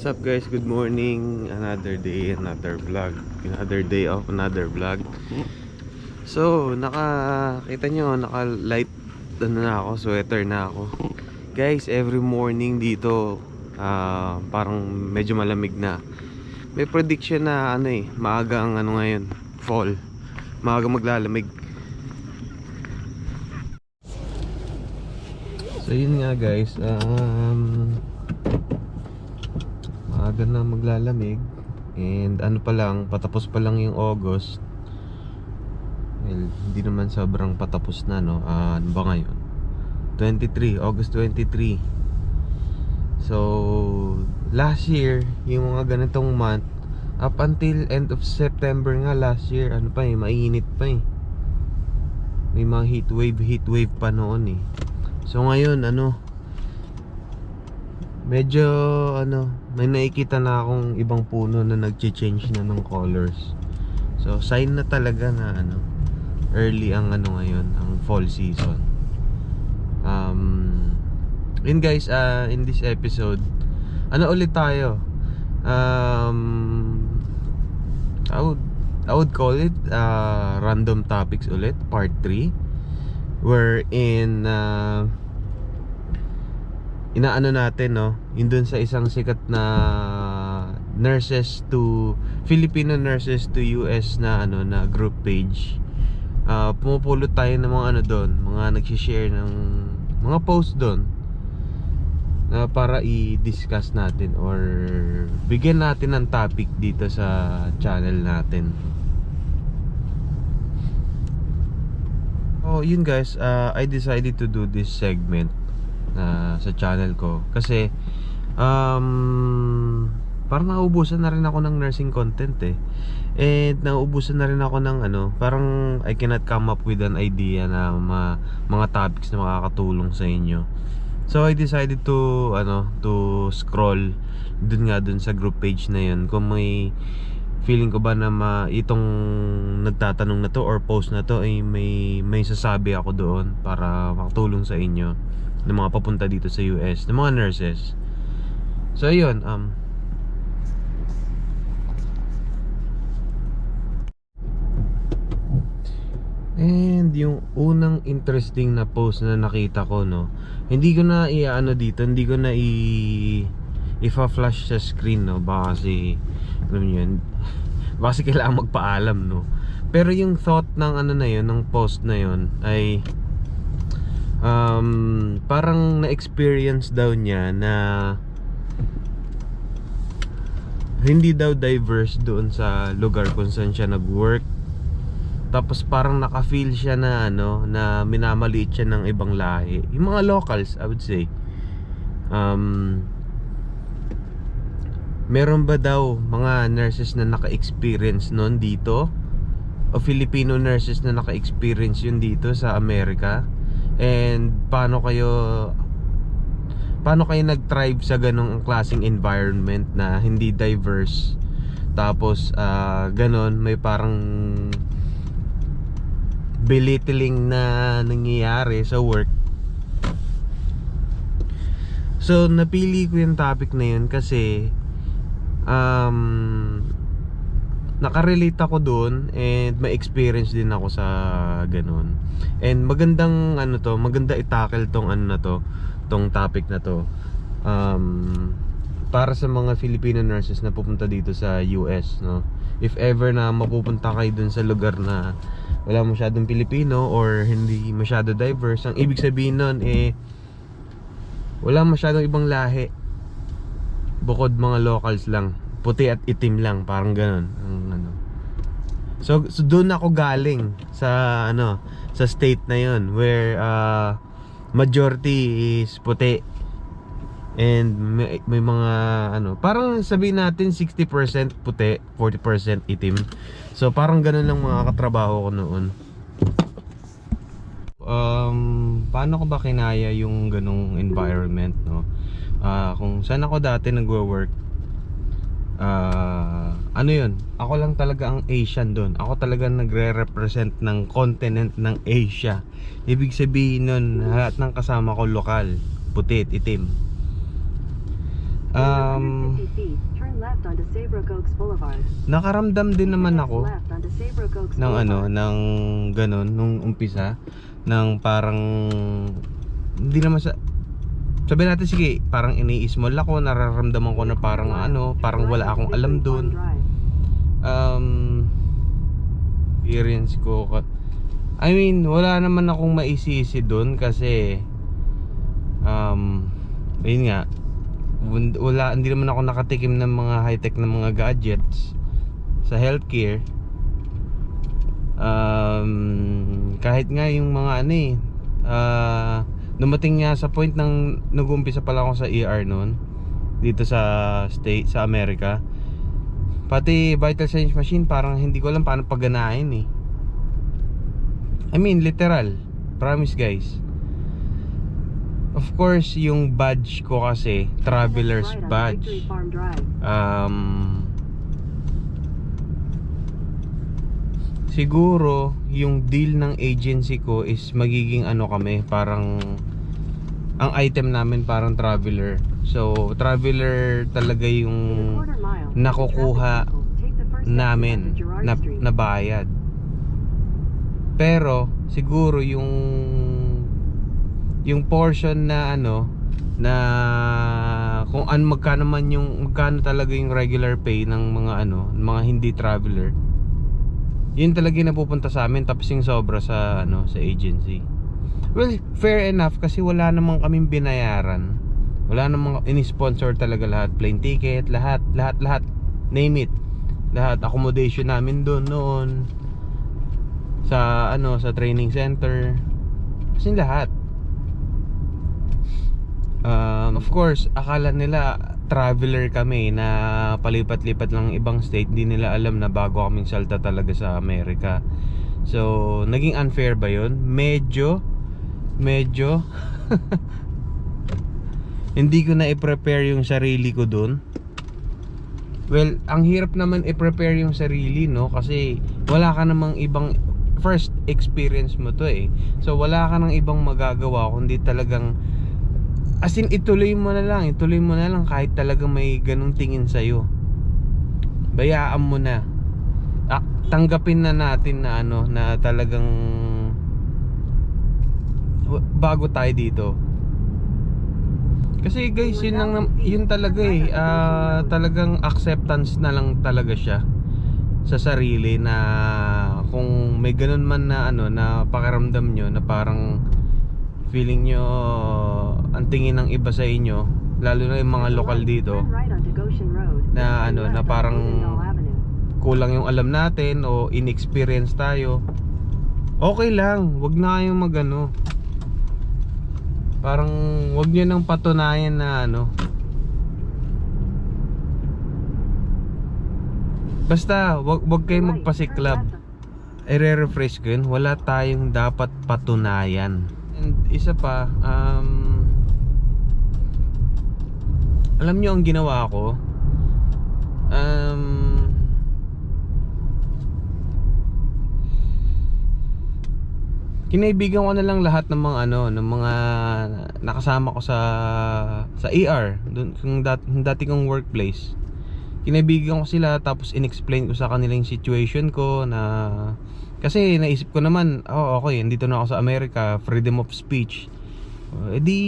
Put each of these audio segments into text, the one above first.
What's up guys? Good morning. Another day, another vlog. Another day of another vlog. So, nakakita nyo, naka light ano na ako, sweater na ako. Guys, every morning dito ah, parang medyo malamig na. May prediction na ano eh, maaga ang ano ngayon, fall. Maaga maglalamig. So yun nga guys, um, maaga na maglalamig and ano pa lang, patapos pa lang yung August. Well, hindi naman sobrang patapos na no. Ah, ano ba ngayon? 23, August 23. So, last year, yung mga ganitong month, up until end of September nga last year, ano pa eh, mainit pa eh. May mga heat wave, heat wave pa noon eh. So ngayon, ano, medyo, ano, may nakikita na akong ibang puno na nag-change na ng colors. So, sign na talaga na, ano, early ang, ano ngayon, ang fall season. Um, yun guys, uh, in this episode, ano ulit tayo? Um, I would, I would call it uh, random topics ulit, part 3 wherein uh, inaano natin no? Yun dun sa isang sikat na nurses to Filipino nurses to US na ano na group page. Uh, pumupulot tayo ng mga ano doon mga nagsi-share ng mga post doon na para i-discuss natin or bigyan natin ng topic dito sa channel natin. Oh, yun guys, uh, I decided to do this segment uh, sa channel ko kasi um, parang nauubusan na rin ako ng nursing content eh. And nauubusan na rin ako ng ano, parang I cannot come up with an idea na ma, mga topics na makakatulong sa inyo. So I decided to ano, to scroll dun nga dun sa group page na yun kung may feeling ko ba na ma, itong nagtatanong na to or post na to ay may may sasabi ako doon para makatulong sa inyo ng mga papunta dito sa US, ng mga nurses. So ayun, um And yung unang interesting na post na nakita ko no, hindi ko na i-ano dito, hindi ko na i ifa-flash sa screen no, baka kasi alam niyo yun, kasi kailangan magpaalam no. Pero yung thought ng ano na yun, ng post na yun ay um, parang na-experience daw niya na hindi daw diverse doon sa lugar kung saan siya nag-work. Tapos parang naka-feel siya na ano na minamaliit siya ng ibang lahi. Yung mga locals I would say. Um, meron ba daw mga nurses na naka-experience noon dito? O Filipino nurses na naka-experience yun dito sa Amerika and paano kayo paano kayo nag-thrive sa ganong klaseng environment na hindi diverse? Tapos uh, ganon may parang belittling na nangyayari sa work. So napili ko yung topic na yun kasi um, nakarelate ako doon and may experience din ako sa ganun. And magandang ano to maganda i-tackle tong ano na to tong topic na to. Um, para sa mga Filipino nurses na pupunta dito sa US no? If ever na mapupunta kayo dun sa lugar na wala masyadong Pilipino or hindi masyado diverse ang ibig sabihin nun eh wala masyadong ibang lahi bukod mga locals lang puti at itim lang parang ganun. Ang ano. So, so doon ako galing sa ano sa state na yon where uh, majority is puti. And may, may mga ano parang sabihin natin 60% puti 40% itim. So parang ganun lang mga katrabaho ko noon. Um paano ko ba kinaya yung ganung environment no? Uh, kung saan ako dati nagwo-work uh, ano yun? Ako lang talaga ang Asian doon ako talaga nagre-represent ng continent ng Asia. Ibig sabihin nun lahat ng kasama ko lokal. Puti at itim um, 50 feet, turn left onto Saybrook Oaks Boulevard. nakaramdam din naman ako ng ano, ng ganun, nung umpisa, ng parang, hindi naman sa, sabi natin sige, parang ini-small ako, nararamdaman ko na parang ano, parang wala akong alam dun. Um, experience ko, I mean, wala naman akong maisisi dun kasi, um, ayun nga, wala, hindi naman ako nakatikim ng mga high-tech na mga gadgets sa healthcare um, kahit nga yung mga ano eh ah, dumating nga sa point ng nag-umpisa pala ako sa ER noon dito sa state sa Amerika. Pati vital signs machine parang hindi ko alam paano paganahin eh. I mean literal. Promise guys. Of course yung badge ko kasi traveler's badge. um, siguro yung deal ng agency ko is magiging ano kami parang ang item namin parang traveler. So traveler talaga yung nakukuha namin na, na bayad. Pero siguro yung yung portion na ano na kung ano magkano man yung magkano talaga yung regular pay ng mga ano mga hindi traveler yun talaga yung napupunta sa amin tapos yung sobra sa ano sa agency well fair enough kasi wala namang kaming binayaran. Wala namang ini-sponsor talaga lahat. Plane ticket lahat lahat lahat. Name it. Lahat. Accommodation namin doon noon. Sa ano sa training center. Kasi lahat. Um, of course akala nila traveler kami na palipat-lipat lang ibang state. Hindi nila alam na bago kaming salta talaga sa Amerika. So naging unfair ba yun? medyo medyo hindi ko na i-prepare yung sarili ko dun well ang hirap naman i-prepare yung sarili no kasi wala ka namang ibang first experience mo to eh so wala ka nang ibang magagawa kundi talagang As in, ituloy mo na lang, ituloy mo na lang kahit talagang may ganung tingin sa'yo. Bayaan mo na. Ah, tanggapin na natin na ano, na talagang bago tayo dito. Kasi guys, yun lang yun talaga eh, ah, talagang acceptance na lang talaga siya sa sarili na kung may ganun man na ano na pakiramdam nyo na parang feeling nyo ang tingin ng iba sa inyo lalo na yung mga lokal dito na ano, na parang kulang yung alam natin o inexperience tayo okay lang wag na kayong magano parang wag nyo nang patunayan na ano. Basta wag, wag kayong magpasiklab. i-refresh ko yun. Wala tayong dapat patunayan. And isa pa um, alam nyo ang ginawa ko? Um, kinaibigan ko na lang lahat ng mga ano ng mga nakasama ko sa sa ER dun yung dat, dati kong workplace. Kinaibigan ko sila tapos inexplain ko sa kanila yung situation ko na kasi naisip ko naman oh okay andito na ako sa Amerika freedom of speech. Edi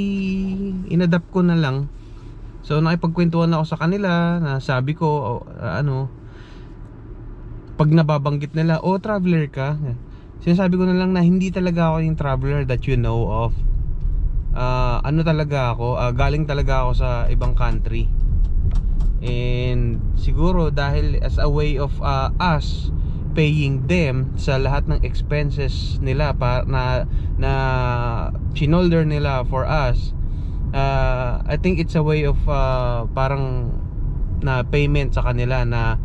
inadapt ko na lang. So nakipagkwentuhan ako sa kanila na sabi ko oh, ano pag nababanggit nila oh traveler ka sinasabi ko na lang na hindi talaga ako yung traveler that you know of. Ah, ano talaga ako? Ah, galing talaga ako sa ibang country. And siguro dahil as a way of uh, us paying them sa lahat ng expenses nila pa, na na shinolder nila for us uh, I think it's a way of uh, parang na payment sa kanila na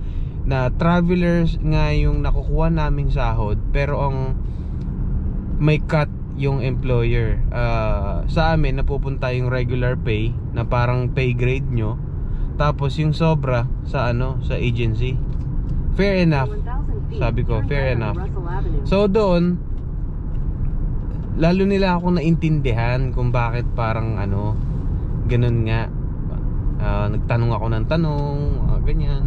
na travelers nga yung nakukuha naming sahod pero ang may cut yung employer uh, sa amin napupunta yung regular pay na parang pay grade nyo tapos yung sobra sa ano sa agency fair enough 1,000 feet, Sabi ko, fair enough. So doon lalo nila ako naintindihan kung bakit parang ano ganun nga Ah, nagtanong ako ng tanong, mga ganyan.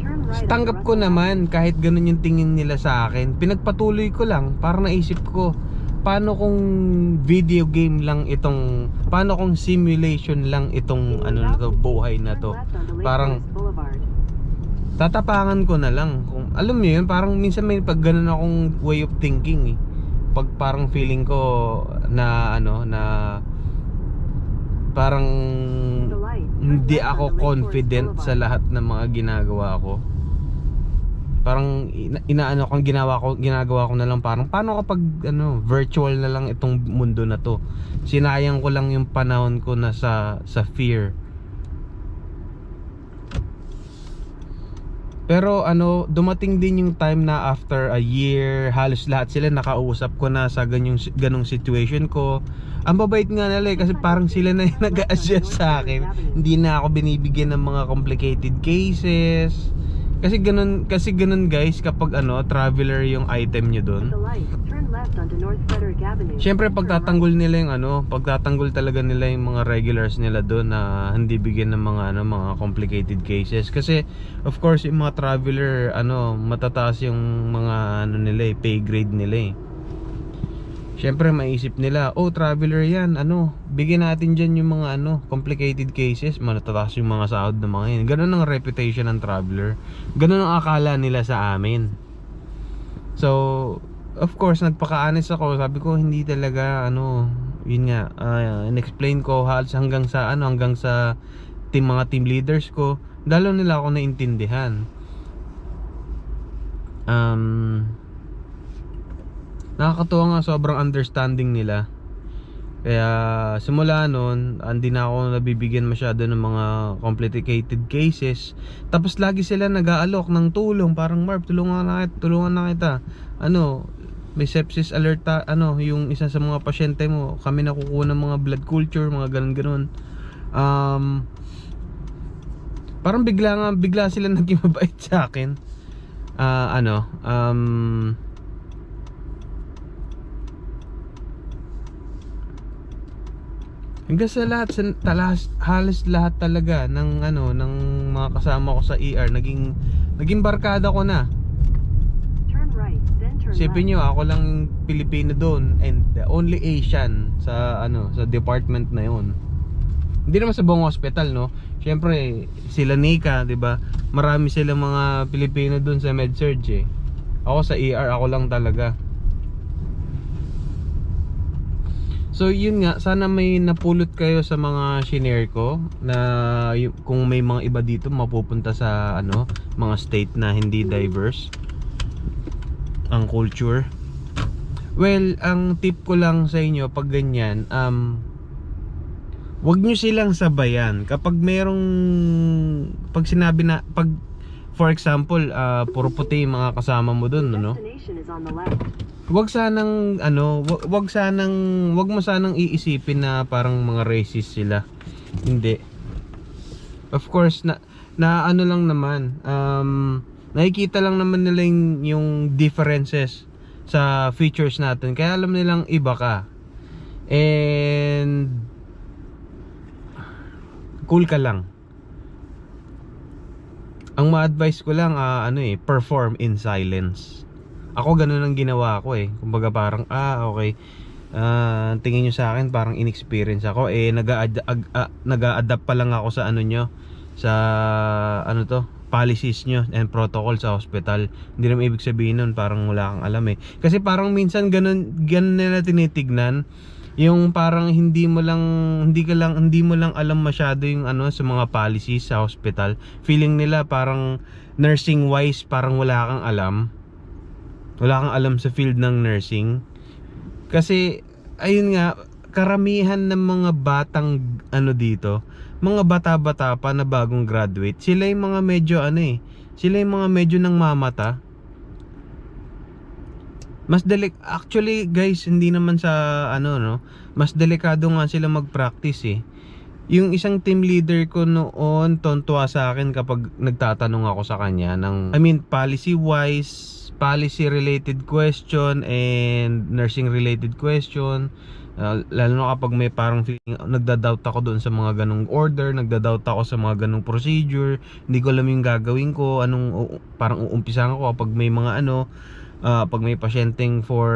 Turn right on Tanggap ko naman kahit ganun yung tingin nila sa akin. Pinagpatuloy ko lang para naisip ko paano kung video game lang itong paano kung simulation lang itong ano na to buhay na to. Parang tatapangan ko na lang. Kung alam niyo yun, parang minsan may pag ganun akong way of thinking eh. Pag parang feeling ko na ano na parang hindi ako confident sa lahat ng mga ginagawa ko. Parang ina, inaano ko ginawa ko ginagawa ko na lang parang paano kapag ano virtual na lang itong mundo na to. Sinayang ko lang yung panahon ko na sa sa fear. Pero ano, dumating din yung time na after a year, halos lahat sila nakausap ko na sa ganyong ganong situation ko. Ang babait nga nila eh, kasi parang sila na yung nag-a-adjust sa akin. Hindi na ako binibigyan ng mga complicated cases. Kasi ganun, kasi ganun guys, kapag ano, traveler yung item nyo dun. Siyempre pagtatanggol nila yung ano, pagtatanggol talaga nila yung mga regulars nila doon na hindi bigyan ng mga ano, mga complicated cases kasi of course yung mga traveler ano, matataas yung mga ano nila eh, pay grade nila eh. Siyempre maisip nila, oh traveler yan, ano, bigyan natin dyan yung mga ano, complicated cases, matataas yung mga sahod ng mga yun. Ganun ang reputation ng traveler. Ganun ang akala nila sa amin. So, of course, nagpaka-honest ako. Sabi ko, hindi talaga, ano, yun nga, ah, in-explain ko halos hanggang sa, ano, hanggang sa team, mga team leaders ko. Lalo nila ako naintindihan. Um, nakakatuwa nga, sobrang understanding nila. Kaya simula noon, hindi na ako nabibigyan masyado ng mga complicated cases. Tapos lagi sila nag-aalok ng tulong, parang Marv, tulungan na kita, tulungan na kita. Ano, may sepsis alert ano, yung isa sa mga pasyente mo, kami nakukuha ng mga blood culture, mga ganun-ganun. Um, parang bigla nga, bigla sila naging mabait sa akin. Ah, ano, um, Hanggang sa lahat, sa, talas, halos lahat talaga ng ano ng mga kasama ko sa ER naging naging barkada ko na. Turn right, then turn Sipin nyo, ako lang yung Pilipino doon and the only Asian sa ano sa department na yon. Hindi naman sa buong hospital, no? Siyempre, sila Nika, 'di ba? Marami silang mga Pilipino doon sa MedSurg eh. Ako sa ER, ako lang talaga. So yun nga, sana may napulot kayo sa mga shinare ko na kung may mga iba dito mapupunta sa ano, mga state na hindi diverse ang culture. Well, ang tip ko lang sa inyo pag ganyan, um wag nyo silang sabayan. Kapag merong pag sinabi na pag for example, ah, puro puti yung mga kasama mo doon, ano? Wag sanang ano, wag, wag sanang wag mo sanang iisipin na parang mga racist sila. Hindi. Of course na na ano lang naman, um nakikita lang naman nila yung, yung differences sa features natin. Kaya alam nilang iba ka. And cool ka lang. Ang ma-advise ko lang ah, ano eh, perform in silence. Ako ganun ang ginawa ko eh. Kumbaga parang ah okay. Ah, tingin nyo sa akin parang inexperience ako eh nag-a-adapt pa lang ako sa ano nyo sa ano to policies nyo and protocol sa hospital. Hindi naman ibig sabihin nun parang wala kang alam eh. Kasi parang minsan ganun, ganun nila tinitignan yung parang hindi mo lang hindi ka lang hindi mo lang alam masyado yung ano sa mga policies sa hospital. Feeling nila parang nursing wise parang wala kang alam. Wala kang alam sa field ng nursing. Kasi ayun nga karamihan ng mga batang ano dito, mga bata-bata pa na bagong graduate, sila yung mga medyo ano eh, sila yung mga medyo nang mamata. Mas delik actually guys, hindi naman sa ano no, mas delikado nga sila mag-practice eh. Yung isang team leader ko noon, tontuwa sa akin kapag nagtatanong ako sa kanya ng I mean policy wise, policy related question and nursing related question. Ah, lalo na kapag may parang feeling, nagda-doubt ako doon sa mga ganong order, nagda-doubt ako sa mga ganong procedure, hindi ko alam yung gagawin ko, anong u- parang uumpisahan ko kapag may mga ano, ah, pag may pasyenteng for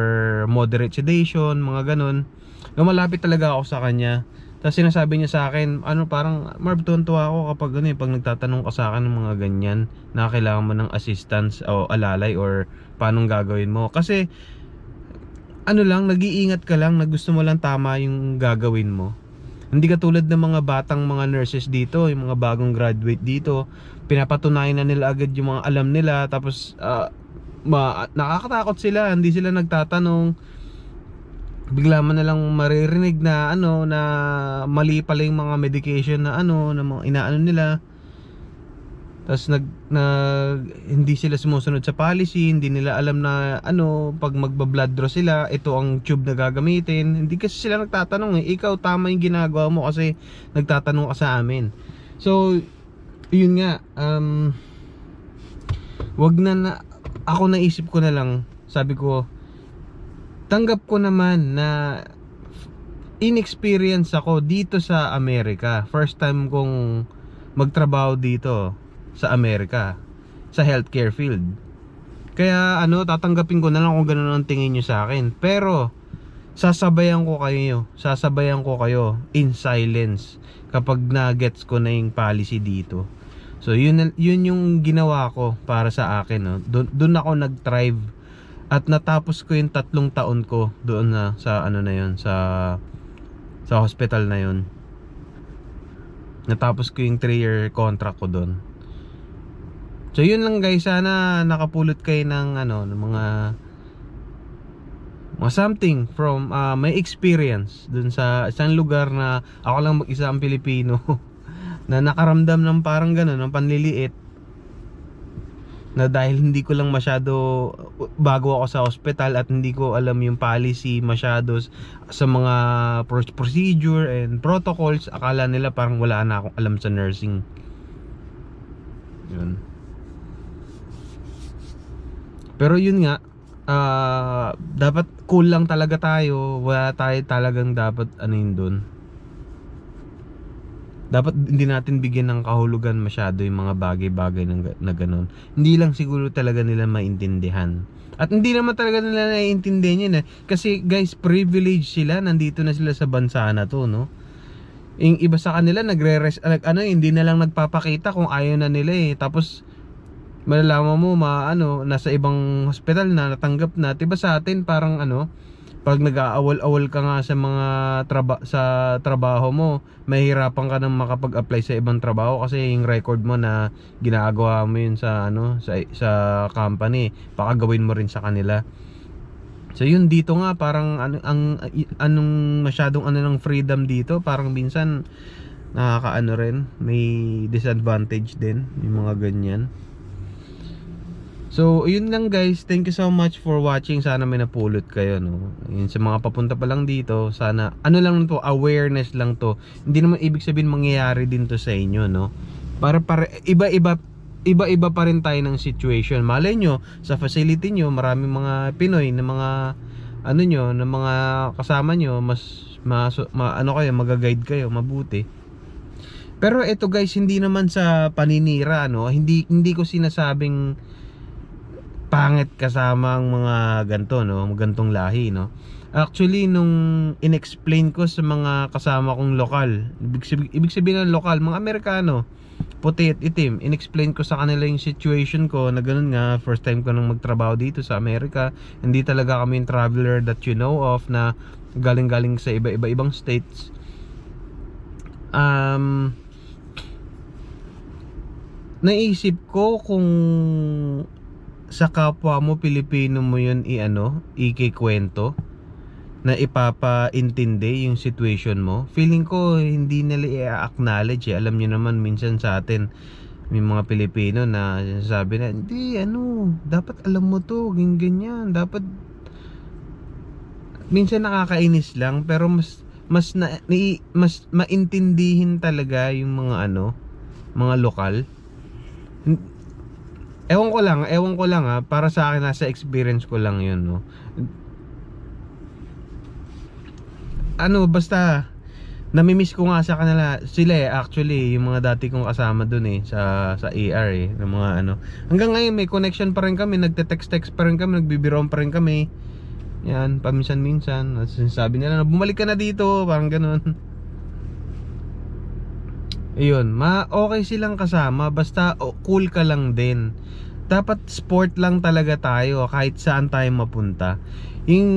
moderate sedation, mga ganon. Lumalapit talaga ako sa kanya. Tapos sinasabi niya sa akin, ano parang Marv tuwan-tuwa ako kapag ano eh, pag nagtatanong ka sa akin ng mga ganyan na kailangan mo ng assistance o alalay or paanong gagawin mo. Kasi ano lang, nag-iingat ka lang na gusto mo lang tama yung gagawin mo. Hindi ka tulad ng mga batang mga nurses dito, yung mga bagong graduate dito, pinapatunayan na nila agad yung mga alam nila tapos ah, ma- nakakatakot sila, hindi sila nagtatanong. Bigla mo na lang maririnig na ano na mali pala yung mga medication na ano na mga inaano nila. Tapos nag, nag hindi sila sumusunod sa policy, hindi nila alam na ano pag magba-blood draw sila, ito ang tube na gagamitin. Hindi kasi sila nagtatanong eh, ikaw tama yung ginagawa mo kasi nagtatanong ka sa amin. So yun nga um wag na, na ako naisip ko na lang, sabi ko tanggap ko naman na inexperience ako dito sa Amerika. First time kong magtrabaho dito sa Amerika sa healthcare field. Kaya ano, tatanggapin ko na lang kung ganun ang tingin nyo sa akin. Pero sasabayan ko kayo, sasabayan ko kayo in silence kapag na-gets ko na yung policy dito. So yun yun yung ginawa ko para sa akin, no. Doon ako nag-thrive at natapos ko yung tatlong taon ko doon na sa ano na yun, sa sa hospital na yun. Natapos ko yung 3 year contract ko doon. So yun lang guys, sana nakapulot kayo ng ano, ng mga mga something from uh, my experience dun sa isang lugar na ako lang mag-isa ang Pilipino na nakaramdam ng parang gano'n, ng panliliit na dahil hindi ko lang masyado bago ako sa hospital at hindi ko alam yung policy masyado sa mga pro- procedure and protocols akala nila parang wala na akong alam sa nursing. Yun. Pero yun nga ah, dapat cool lang talaga tayo. Wala tayo talagang dapat ano yun dun dapat hindi natin bigyan ng kahulugan masyado yung mga bagay-bagay na, na ganun. Hindi lang siguro talaga nila maintindihan. At hindi naman talaga nila naiintindihan yun eh. Kasi guys, privilege sila, nandito na sila sa bansa na to, no? Yung iba sa kanila nagre nag, ano, hindi na lang nagpapakita kung ayaw na nila eh. Tapos malalaman mo ma ano nasa ibang hospital na natanggap na 'di ba sa atin parang ano pag nag-aawol-awol ka nga sa mga traba sa trabaho mo, mahihirapan ka nang makapag-apply sa ibang trabaho kasi yung record mo na ginagawa mo yun sa ano sa sa company, baka gawin mo rin sa kanila. So yun dito nga parang ano ang anong masyadong ano ng freedom dito, parang minsan nakakaano rin, may disadvantage din yung mga ganyan. So, yun lang guys. Thank you so much for watching. Sana may napulot kayo, no. Yun, sa mga papunta pa lang dito, sana ano lang to, awareness lang to. Hindi naman ibig sabihin mangyayari din to sa inyo, no. Para para iba-iba iba-iba pa rin tayo ng situation. Malay nyo, sa facility nyo, maraming mga Pinoy na mga ano nyo, na mga kasama nyo, mas, mas ma, ano kayo, magaguide kayo, mabuti. Pero ito guys, hindi naman sa paninira, no. Hindi hindi ko sinasabing pangit kasama ang mga ganto no, gantong lahi no. Actually nung inexplain ko sa mga kasama kong lokal, ibig sabihin, ibig sabihin ng lokal, mga Amerikano, puti at itim, inexplain ko sa kanila yung situation ko na ganun nga, first time ko nang magtrabaho dito sa Amerika. Hindi talaga kami yung traveler that you know of na galing-galing sa iba-iba ibang states. Um, naisip ko kung sa kapwa mo Pilipino mo yun i-ano, ikikwento na ipapaintindi yung situation mo. Feeling ko hindi nila i-acknowledge eh. Alam niyo naman minsan sa atin may mga Pilipino na sabi na hindi ano, dapat alam mo to, ganyan ganyan, dapat minsan nakakainis lang pero mas mas na, ni, mas maintindihin talaga yung mga ano, mga lokal. Ewan ko lang, ewan ko lang ha, para sa akin nasa experience ko lang 'yun, no. ano basta namimiss ko nga sa kanila sila eh. Actually yung mga dati kong kasama dun eh sa sa AR eh. Ng mga ano. Hanggang ngayon may connection pa rin kami nagte-text-text pa rin kami nagbibiroon pa rin kami. Yan paminsan-minsan At sinasabi nila bumalik ka na dito parang ganun Ayun, ma okay silang kasama basta oh, cool ka lang din. Dapat sport lang talaga tayo kahit saan tayo mapunta. Yung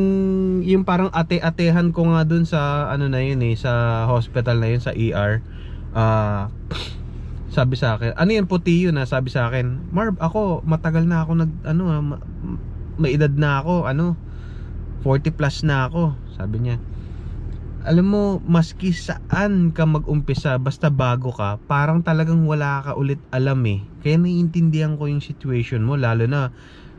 yung parang ate-atehan ko nga dun sa ano na yun eh sa hospital na yun sa ER. Ah sabi sa akin, ano yun puti yun na sabi sa akin, Marv, ako matagal na ako nag ano ah, ma, may edad na ako, ano 40 plus na ako, sabi niya alam mo, maski saan ka mag-umpisa, basta bago ka, parang talagang wala ka ulit alam eh. Kaya naiintindihan ko yung situation mo, lalo na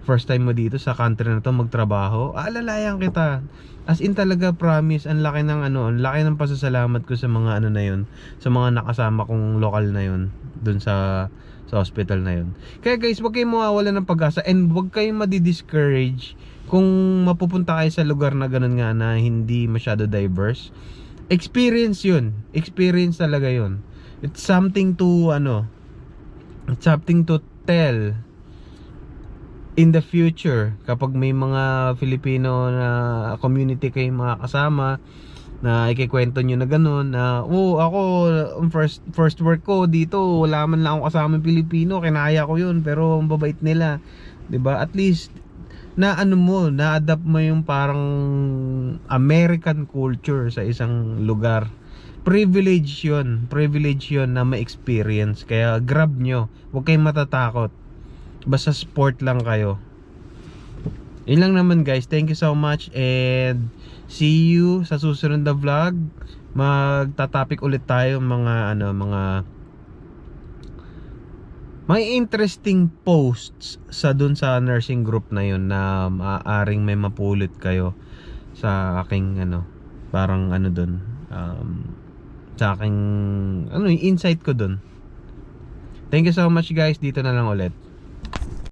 first time mo dito sa country na to magtrabaho. Aalalayan kita. As in talaga promise, ang laki ng ano, ang laki ng pasasalamat ko sa mga ano na yun, sa mga nakasama kong lokal na yun, dun sa sa hospital na yun. Kaya guys, wag kayong mawawala ng pag-asa and wag kayong madi-discourage kung mapupunta kayo sa lugar na ganun nga na hindi masyado diverse. Experience yun. Experience talaga yun. It's something to ano, it's something to tell in the future kapag may mga Filipino na community kayong mga kasama na ikikwento nyo na ganun na oh ako first first work ko dito wala man lang ako kasama Pilipino kinaya ko yun pero ang babait nila 'di ba at least na ano mo na-adapt mo yung parang American culture sa isang lugar. Privilege yun. Privilege yun na ma-experience. Kaya grab nyo. Huwag kayong matatakot. Basta sport lang kayo. Yun lang naman guys. Thank you so much and see you sa susunod na vlog. Magta-topic ulit tayo mga ano mga may interesting posts sa dun sa nursing group na yun na maaaring may mapulot kayo sa aking ano parang ano dun um, sa aking ano yung insight ko dun. Thank you so much guys. Dito na lang ulit